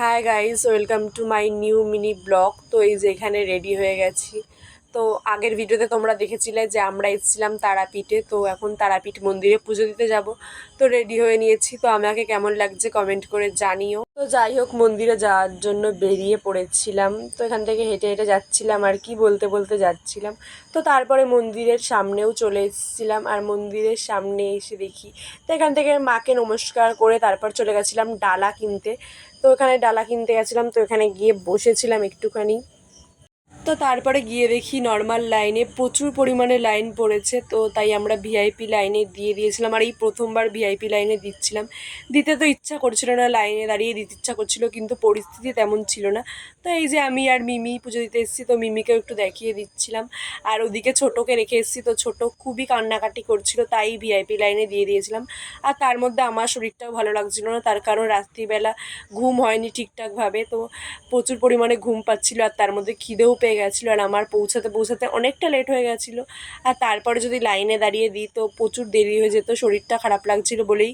Hi guys welcome to my new mini blog তো এই যে এখানে রেডি হয়ে গেছি। তো আগের ভিডিওতে তোমরা দেখেছিলে যে আমরা এসেছিলাম তারাপীঠে, তো এখন তারাপীঠ মন্দিরে পুজো দিতে যাব। তো রেডি হয়ে নিয়েছি, তো আমাকে কেমন লাগছে কমেন্ট করে জানিও। তো যাই হোক, মন্দিরে যাওয়ার জন্য বেরিয়ে পড়েছিলাম। তো এখান থেকে হেঁটে হেঁটে যাচ্ছিলাম আর কি বলতে বলতে যাচ্ছিলাম। তো তারপরে মন্দিরের সামনেও চলে এসেছিলাম আর মন্দিরের সামনে এসে দেখি। তো এখান থেকে মাকে নমস্কার করে তারপর চলে গেছিলাম ডালা কিনতে। তো ওখানে ডালা কিনতে গেছিলাম, তো এখানে গিয়ে বসেছিলাম একটুখানি। তো তারপরে গিয়ে দেখি নর্মাল লাইনে প্রচুর পরিমাণে লাইন পড়েছে, তো তাই আমরা ভিআইপি লাইনে দিয়ে দিয়েছিলাম আর এই প্রথমবার ভিআইপি লাইনে দিচ্ছিলাম। দিতে তো ইচ্ছা করছিল না লাইনে দাঁড়িয়ে দিতে ইচ্ছা করছিল, কিন্তু পরিস্থিতি তেমন ছিল না। তো এই যে আমি আর মিমি পুজো দিতে এসেছি, তো মিমিকেও একটু দেখিয়ে দিচ্ছিলাম। আর ওদিকে ছোটোকে রেখে এসেছি, তো ছোটো খুবই কান্নাকাটি করছিল, তাই ভিআইপি লাইনে দিয়ে দিয়েছিলাম। আর তার মধ্যে আমার শরীরটাও ভালো লাগছিল না, তার কারণ রাত্রিবেলা ঘুম হয়নি ঠিকঠাকভাবে, তো প্রচুর পরিমাণে ঘুম পাচ্ছিল আর তার মধ্যে খিদেও পেয়ে গেছিল আর আমার পৌঁছাতে পৌঁছাতে অনেকটা লেট হয়ে গেছিল। আর তারপরে যদি লাইনে দাঁড়িয়ে দিই তো প্রচুর দেরি হয়ে যেত, শরীরটা খারাপ লাগছিল বলেই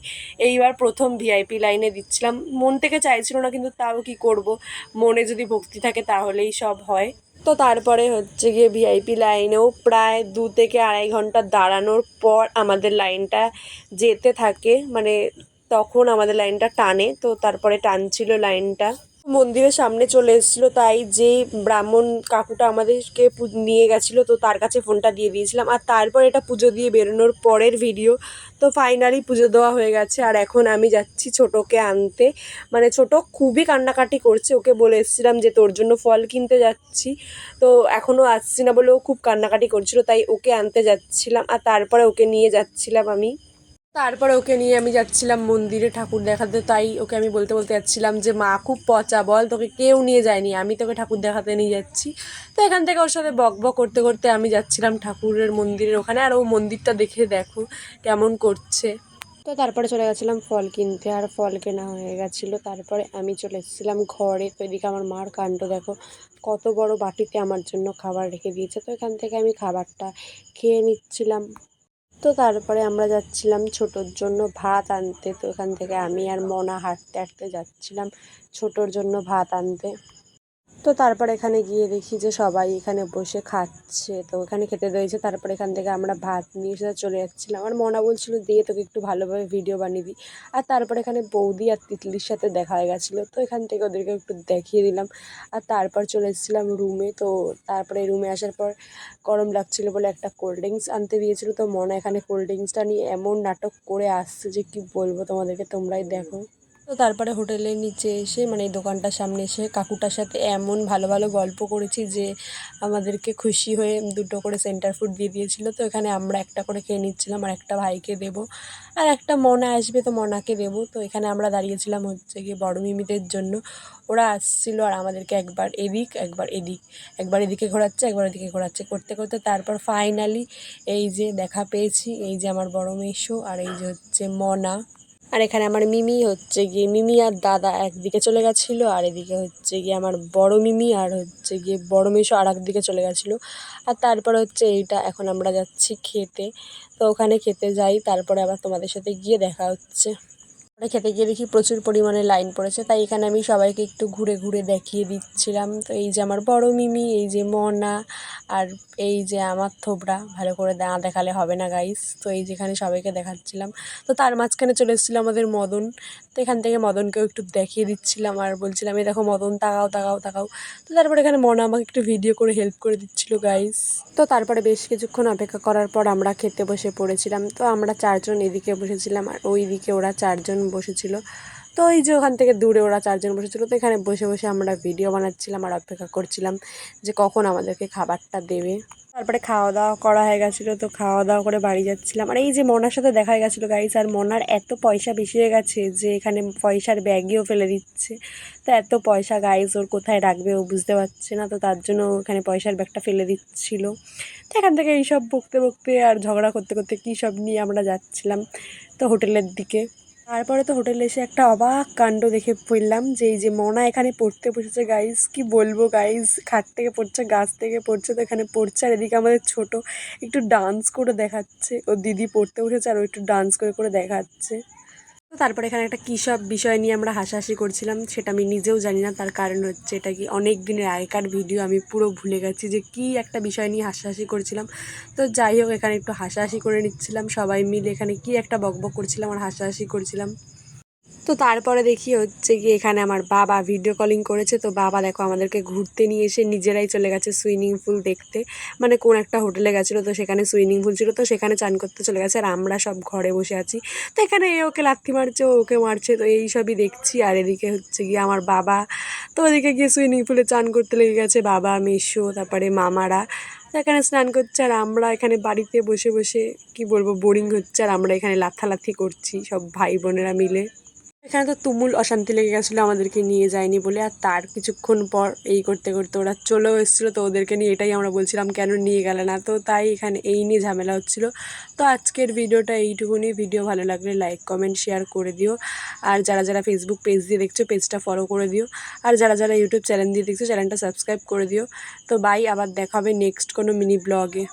এইবার প্রথম ভিআইপি লাইনে দিচ্ছিলাম। মন থেকে চাইছিল না কিন্তু তাও কি করব? মনে যদি ভক্তি থাকে তাহলেই সব হয়। তো তারপরে হচ্ছে গিয়ে ভিআইপি লাইনেও প্রায় দু থেকে আড়াই ঘণ্টা দাঁড়ানোর পর আমাদের লাইনটা যেতে থাকে। মানে তখন আমাদের লাইনটা টানে, তো তারপরে টানছিল লাইনটা মন্দিরের সামনে চলে এসেছিল, তাই যেই ব্রাহ্মণ কাকুটা আমাদেরকে নিয়ে গেছিল, তো তার কাছে ফোনটা দিয়ে দিয়েছিলাম। আর তারপর এটা পুজো দিয়ে বেরোনোর পরের ভিডিও তো ফাইনালি পুজো দেওয়া হয়ে গেছে। আর এখন আমি যাচ্ছি ছোটোকে আনতে। মানে ছোট খুবই কান্নাকাটি করছে, ওকে বলে এসেছিলাম যে তোর জন্য ফল কিনতে যাচ্ছি। তো এখনও আসছি না বলে ও খুব কান্নাকাটি করছিল, তাই ওকে আনতে যাচ্ছিলাম। আর তারপরে ওকে নিয়ে যাচ্ছিলাম আমি। তারপরে ওকে নিয়ে আমি যাচ্ছিলাম মন্দিরে ঠাকুর দেখাতে, তাই ওকে আমি বলতে বলতে যাচ্ছিলাম যে, মা, খুব পচা, বল, তোকে কেউ নিয়ে যায়নি, আমি তোকে ঠাকুর দেখাতে নিয়ে যাচ্ছি। তো এখান থেকে ওর সাথে বক বক করতে করতে আমি যাচ্ছিলাম ঠাকুরের মন্দিরের ওখানে, আর ও মন্দিরটা দেখে দেখো কেমন করছে। তো তারপরে চলে গেছিলাম ফল কিনতে, আর ফল কেনা হয়ে গেছিল। তারপরে আমি চলে এসেছিলাম ঘরে, তো এদিকে আমার মার কাণ্ড, দেখো, কত বড় বাটিতে আমার জন্য খাবার রেখে দিয়েছে। তো এখান থেকে আমি খাবারটা খেয়ে নিচ্ছিলাম। তো তারপরে আমরা যাচ্ছিলাম ছোটোর জন্য ভাত আনতে। তো ওখান থেকে আমি আর মনা হাঁটতে হাঁটতে যাচ্ছিলাম ছোটোর জন্য ভাত আনতে। তো তারপর এখানে গিয়ে দেখি যে সবাই এখানে বসে খাচ্ছে। তো এখানে খেতে দিয়েছে তারপর এখান থেকে আমরা ভাত নিয়ে এসে চলে যাচ্ছিলাম। আর মনা বলছিল, দিয়ে তোকে একটু ভালোভাবে ভিডিও বানিয়ে দিই। আর তারপর এখানে বৌদি আর তিতলির সাথে দেখা হয়ে গেছিল। তো এখান থেকে ওদেরকে একটু দেখিয়ে দিলাম। আর তারপর চলে এসেছিলাম রুমে তো তারপরে রুমে আসার পর গরম লাগছিল বলে একটা কোল্ড ড্রিঙ্কস আনতে দিয়েছিল। তো মনে এখানে কোল্ড ড্রিঙ্কসটা নিয়ে এমন নাটক করে আসছে যে কি বলব তোমাদেরকে, তোমরাই দেখো। তো তারপরে হোটেলের নিচে এসে মানে এই দোকানটার সামনে এসে কাকুটার সাথে এমন ভালো ভালো গল্প করেছি যে আমাদেরকে খুশি হয়ে দুটো করে সেন্টার ফুড দিয়ে দিয়েছিলো। তো এখানে আমরা একটা করে খেয়ে নিচ্ছিলাম আর একটা ভাইকে দেবো। আর একটা মনা আসবে তো মনাকে দেবো। তো এখানে আমরা দাঁড়িয়েছিলাম হচ্ছে গিয়ে বড় মিমিদের জন্য। ওরা আসছিল আর আমাদেরকে একবার এদিক একবার এদিক, একবার এদিকে ঘোরাচ্ছে, একবার এদিকে ঘোরাচ্ছে করতে করতে। তারপর ফাইনালি এই যে দেখা পেয়েছি, এই যে আমার বড় মেশো আর এই যে হচ্ছে মনা। আর এখানে আমার মিমি হচ্ছে গিয়ে, মিমি আর দাদা একদিকে চলে গেছিল আর এদিকে হচ্ছে গিয়ে আমার বড় মিমি আর হচ্ছে গিয়ে বড় মেশো আর একদিকে চলে গেছিল। আর তারপর হচ্ছে এইটা, এখন আমরা যাচ্ছি খেতে। তো ওখানে খেতে যাই, তারপরে আবার তোমাদের সাথে গিয়ে দেখা হচ্ছে। ওটা খেতে গিয়ে দেখি প্রচুর পরিমাণে লাইন পড়েছে, তাই এখানে আমি সবাইকে একটু ঘুরে ঘুরে দেখিয়ে দিচ্ছিলাম। তো এই যে আমার বড় মিমি, এই যে মনা আর এই যে আমার থোবড়া ভালো করে না দেখালে হবে না গাইস তো এই যেখানে সবাইকে দেখাচ্ছিলাম। তো তার মাঝখানে চলে এসেছিল আমাদের মদন। তো এখান থেকে মদনকেও একটু দেখিয়ে দিচ্ছিলাম আর বলছিলাম, এই দেখো মদন, তাকাও তাকাও তাকাও। তো তারপরে এখানে মনা আমাকে একটু ভিডিও করে হেল্প করে দিচ্ছিল গাইস তো তারপরে বেশ কিছুক্ষণ অপেক্ষা করার পর আমরা খেতে বসে পড়েছিলাম। তো আমরা চারজন এদিকে বসেছিলাম আর ওই দিকে ওরা চারজন বসেছিল। তো এই যে ওখান থেকে দূরে ওরা চারজন বসেছিল, তো এখানে বসে বসে আমরা ভিডিও বানাচ্ছিলাম আর অপেক্ষা করছিলাম যে কখন আমাদেরকে খাবারটা দেবে। তারপরে খাওয়া দাওয়া করা হয়ে গেছিল, তো খাওয়া দাওয়া করে বাড়ি যাচ্ছিলাম। আর এই যে মনার সাথে দেখা গেছিল গাইস আর মনার এত পয়সা বেশি হয়ে গেছে যে এখানে পয়সার ব্যাগেও ফেলে দিচ্ছে। তো এত পয়সা গাইস ওর কোথায় রাখবে ও বুঝতে পারছে না, তো তার জন্য এখানে পয়সার ব্যাগটা ফেলে দিচ্ছিল। তো এখান থেকে এইসব বকতে বকতে আর ঝগড়া করতে করতে কী সব নিয়ে আমরা যাচ্ছিলাম, তো হোটেলের দিকে। তারপরে তো হোটেলে এসে একটা অবাক কাণ্ড দেখে ফেললাম যে এই যে মনা এখানে পড়তে বসেছে গাইজ কি বলব গাইজ খাট থেকে পড়ছে, গাছ থেকে পড়ছে, তো এখানে পড়ছে, আর এদিকে আমাদের ছোট একটু ডান্স করে দেখাচ্ছে। ও দিদি পড়তে বসেছে, আর ও একটু ডান্স করে করে দেখাচ্ছে। তারপরে এখানে একটা কী সব বিষয় নিয়ে আমরা হাসাহাসি করছিলাম সেটা আমি নিজেও জানি না। তার কারণ হচ্ছে এটা কি অনেক দিনের আগেকার ভিডিও, আমি পুরো ভুলে গেছি যে কি একটা বিষয় নিয়ে হাসাহাসি করছিলাম। তো যাই হোক, এখানে একটু হাসাহাসি করে নিচ্ছিলাম। সবাই মিলে এখানে কি একটা বকবক করছিলাম আর হাসাহাসি করছিলাম। তো তারপরে দেখি হচ্ছে কি এখানে আমার বাবা ভিডিও কলিং করেছে। তো বাবা দেখো আমাদেরকে ঘুরতে নিয়ে এসে নিজেরাই চলে গেছে সুইমিং পুল দেখতে। মানে কোন একটা হোটেলে গেছিল তো সেখানে সুইমিং পুল ছিল। তো সেখানে চান করতে চলে গেছে আর আমরা সব ঘরে বসে আছি। তো এখানে এ ওকে লাথি মারছে, ও ওকে মারছে। তো এই সবই দেখছি। আর এদিকে হচ্ছে গিয়ে আমার বাবা। তো ওদিকে গিয়ে সুইমিং পুলে চান করতে লেগে গেছে বাবা মেশো তারপরে মামারা। এখানে স্নান করছে আর আমরা এখানে বাড়িতে বসে বসে কি বলব বোরিং হচ্ছে। আর আমরা এখানে লাথালাথি করছি সব ভাই বোনেরা মিলে। এখানে তো তুমুল অশান্তি লেগে গেছিল আমাদেরকে নিয়ে যায়নি বলে, আর তার কিছুক্ষণ পর এই করতে করতে ওরা চলেও এসেছিল। তো ওদেরকে নিয়ে এটাই আমরা বলছিলাম, কেন নিয়ে গেলে না? তো তাই এখানে এই নিয়ে ঝামেলা হচ্ছিল। তো আজকের ভিডিওটা এইটুকুনি। ভিডিও ভালো লাগলে লাইক, কমেন্ট, শেয়ার করে দিও। আর যারা যারা ফেসবুক পেজ দিয়ে দেখছ পেজটা ফলো করে দিও। আর যারা যারা ইউটিউব চ্যানেল দিয়ে দেখছ চ্যানেলটা সাবস্ক্রাইব করে দিও। তো বাই আবার দেখা হবে নেক্সট কোনো মিনি ব্লগে